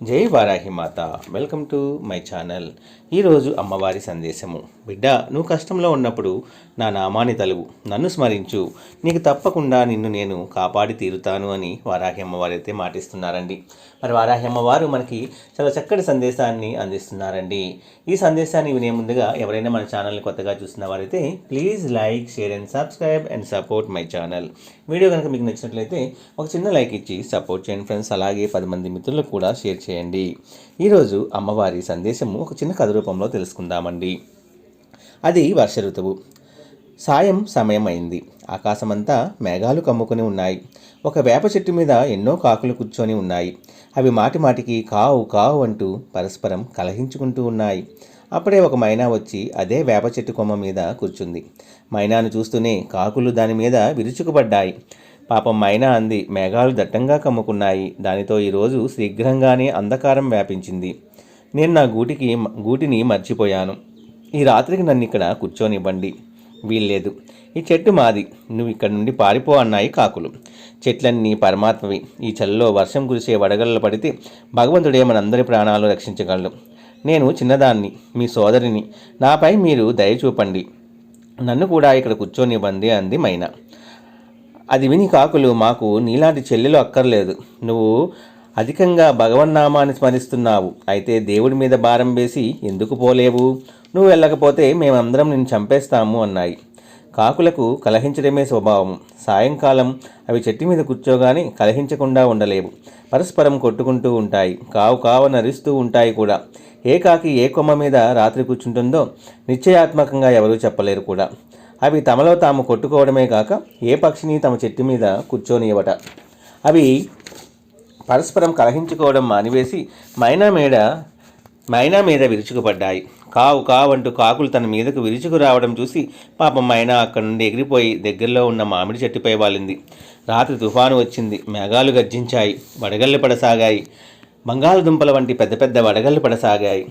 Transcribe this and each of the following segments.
జై వారాహి మాత. Welcome to my channel. ఈరోజు అమ్మవారి సందేశము. బిడ్డ నువ్వు కష్టంలో ఉన్నప్పుడు నా నామాన్ని తలువు నన్ను స్మరించు. నీకు తప్పకుండా నిన్ను నేను కాపాడి తీరుతాను అని వారాహి అమ్మవారు అయితే మాటిస్తున్నారండి. మరి వారాహి అమ్మవారు మనకి చాలా చక్కటి సందేశాన్ని అందిస్తున్నారండి. ఈ సందేశాన్ని వినే ముందుగా ఎవరైనా మన ఛానల్ని కొత్తగా చూసిన వారైతే please like share and subscribe and support my channel. Video కనుక మీకు నచ్చినట్లయితే ఒక చిన్న లైక్ ఇచ్చి సపోర్ట్ చేయండి ఫ్రెండ్స్. అలాగే పది మంది మిత్రులకు కూడా షేర్ చేయండి. ఈరోజు అమ్మవారి సందేశము ఒక చిన్న కథ రూపంలో తెలుసుకుందామండి. అది వర్ష ఋతువు. సాయం సమయం అయింది ఆకాశమంతా మేఘాలు కమ్ముకొని ఉన్నాయి. ఒక వేప చెట్టు మీద ఎన్నో కాకులు కూర్చొని ఉన్నాయి. అవి మాటి మాటికి కావు కావు అంటూ పరస్పరం కలహించుకుంటూ ఉన్నాయి. అప్పుడే ఒక మైనా వచ్చి అదే వేప చెట్టు కొమ్మ మీద కూర్చుంది. మైనాను చూస్తూనే కాకులు దాని మీద విరుచుకుపడ్డాయి. పాపం మైనా అంది. మేఘాలు దట్టంగా కమ్ముకున్నాయి. దానితో ఈరోజు శీఘ్రంగానే అంధకారం వ్యాపించింది. నేను నా గూటికి గూటిని మర్చిపోయాను. ఈ రాత్రికి నన్ను ఇక్కడ కూర్చోనివ్వండి. వీల్లేదు. ఈ చెట్టు మాది. నువ్వు ఇక్కడ నుండి పారిపో అన్నాయి కాకులు. చెట్లన్నీ పరమాత్మవి. ఈ చలిలో వర్షం కురిసే వడగళ్ళు పడితే భగవంతుడే మనందరి ప్రాణాలు రక్షించగలడు. నేను చిన్నదాన్ని మీ సోదరిని. నాపై మీరు దయ చూపండి. నన్ను కూడా ఇక్కడ కూర్చోనివ్వండి అంది మైనా. అది విని కాకులు మాకు నీలాంటి చెల్లెలు అక్కర్లేదు. నువ్వు అధికంగా భగవన్నామాన్ని స్మరిస్తున్నావు. అయితే దేవుడి మీద భారం వేసి ఎందుకు పోలేవు? నువ్వు వెళ్ళకపోతే మేమందరం నిన్ను చంపేస్తాము అన్నాయి. కాకులకు కలహించడమే స్వభావం. సాయంకాలం అవి చెట్టు మీద కూర్చోగానే కలహించకుండా ఉండలేవు. పరస్పరం కొట్టుకుంటూ ఉంటాయి. కావు కావు నరిస్తూ ఉంటాయి కూడా. ఏ కాకి ఏ కొమ్మ మీద రాత్రి కూర్చుంటుందో నిశ్చయాత్మకంగా ఎవరూ చెప్పలేరు కూడా. అవి తమలో తాము కొట్టుకోవడమే కాక ఏ పక్షిని తమ చెట్టు మీద కూర్చోనివ్వట అవి పరస్పరం కలహించుకోవడం మానివేసి మైనా మేడ మైనా మీద విరుచుకుపడ్డాయి. కావు కావంటూ అంటూ కాకులు తన మీదకు విరుచుకు రావడం చూసి పాపం మైనా అక్కడి నుండి ఎగిరిపోయి దగ్గరలో ఉన్న మామిడి చెట్టుపై వాలింది. రాత్రి తుఫాను వచ్చింది. మేఘాలు గర్జించాయి. వడగళ్ళు పడసాగాయి. బంగాళదుంపల వంటి పెద్ద పెద్ద వడగళ్ళు పడసాగాయి.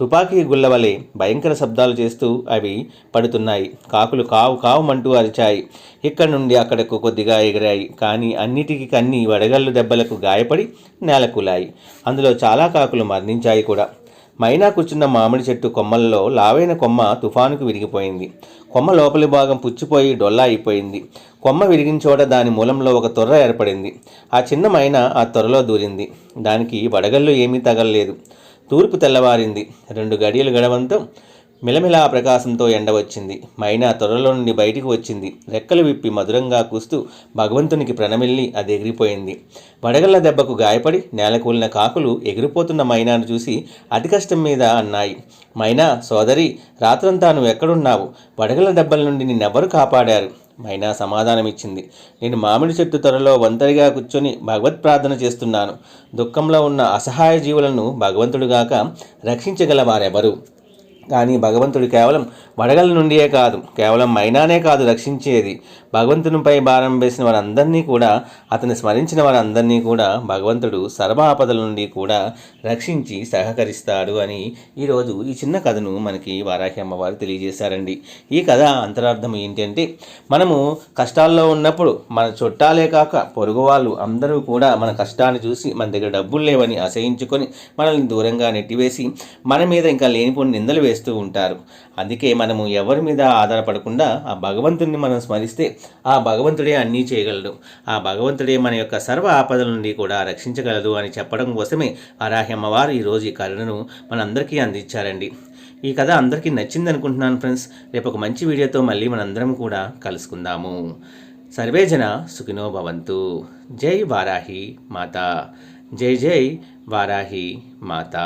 తుపాకీ గుళ్ళ వలె భయంకర శబ్దాలు చేస్తూ అవి పడుతున్నాయి. కాకులు కావు కావుమంటూ అరిచాయి. ఇక్కడి నుండి అక్కడకు కొద్దిగా ఎగిరాయి. కానీ అన్నిటికీ కన్ని వడగళ్ళు దెబ్బలకు గాయపడి నేలకూలాయి. అందులో చాలా కాకులు మరణించాయి కూడా. మైనా కూర్చున్న మామిడి చెట్టు కొమ్మల్లో లావైన కొమ్మ తుఫానుకు విరిగిపోయింది. కొమ్మ లోపలి భాగం పుచ్చిపోయి డొల్లా అయిపోయింది. కొమ్మ విరిగిన చోట దాని మూలంలో ఒక తొర్ర ఏర్పడింది. ఆ చిన్న మైనా ఆ తొర్రలో దూరింది. దానికి వడగళ్ళు ఏమీ తగలలేదు. తూర్పు తెల్లవారింది. రెండు గడియలు గడవంతో మిలమిలా ప్రకాశంతో ఎండ వచ్చింది. మైనా త్వరలో నుండి బయటికి వచ్చింది. రెక్కలు విప్పి మధురంగా కూస్తూ భగవంతునికి ప్రణమిల్లి అది ఎగిరిపోయింది. వడగళ్ళ దెబ్బకు గాయపడి నేలకూలిన కాకులు ఎగిరిపోతున్న మైనాను చూసి అతి కష్టం మీద అన్నాయి. మైనా సోదరి రాత్రంతా నువ్వు ఎక్కడున్నావు? వడగళ్ళ దెబ్బల నుండి నిన్నెవరు కాపాడారు? మైనా సమాధానమిచ్చింది. నేను మామిడి చెట్టు త్వరలో ఒంటరిగా కూర్చొని భగవత్ ప్రార్థన చేస్తున్నాను. దుఃఖంలో ఉన్న అసహాయ జీవులను భగవంతుడుగాక రక్షించగల వారెవరు? కానీ భగవంతుడు కేవలం వడగల నుండియే కాదు కేవలం మైనానే కాదు రక్షించేది. భగవంతునిపై భారం వేసిన వారందరినీ కూడా అతన్ని స్మరించిన వారందరినీ కూడా భగవంతుడు సర్వ ఆపదల నుండి కూడా రక్షించి సహకరిస్తాడు అని ఈరోజు ఈ చిన్న కథను మనకి వారాహి అమ్మవారు తెలియజేశారండి. ఈ కథ అంతరార్థం ఏంటంటే మనము కష్టాల్లో ఉన్నప్పుడు మన చుట్టాలే కాక పొరుగు వాళ్ళు అందరూ కూడా మన కష్టాన్ని చూసి మన దగ్గర డబ్బులు లేవని అసహించుకొని మనల్ని దూరంగా నెట్టివేసి మన మీద ఇంకా లేనిపోని నిందలు వేస్తూ ఉంటారు. అందుకే మనము ఎవరి మీద ఆధారపడకుండా ఆ భగవంతుణ్ణి మనం స్మరిస్తే ఆ భగవంతుడే అన్నీ చేయగలడు. ఆ భగవంతుడే మన యొక్క సర్వ ఆపదల నుండి కూడా రక్షించగలదు అని చెప్పడం కోసమే వారాహ్యమ్మవారు ఈరోజు ఈ కరుణను మనందరికీ అందించారండి. ఈ కథ అందరికీ నచ్చింది అనుకుంటున్నాను ఫ్రెండ్స్. రేపు ఒక మంచి వీడియోతో మళ్ళీ మనందరం కూడా కలుసుకుందాము. సర్వేజన సుఖినో భవంతు. జై వారాహి మాత. జై జై వారాహి మాత.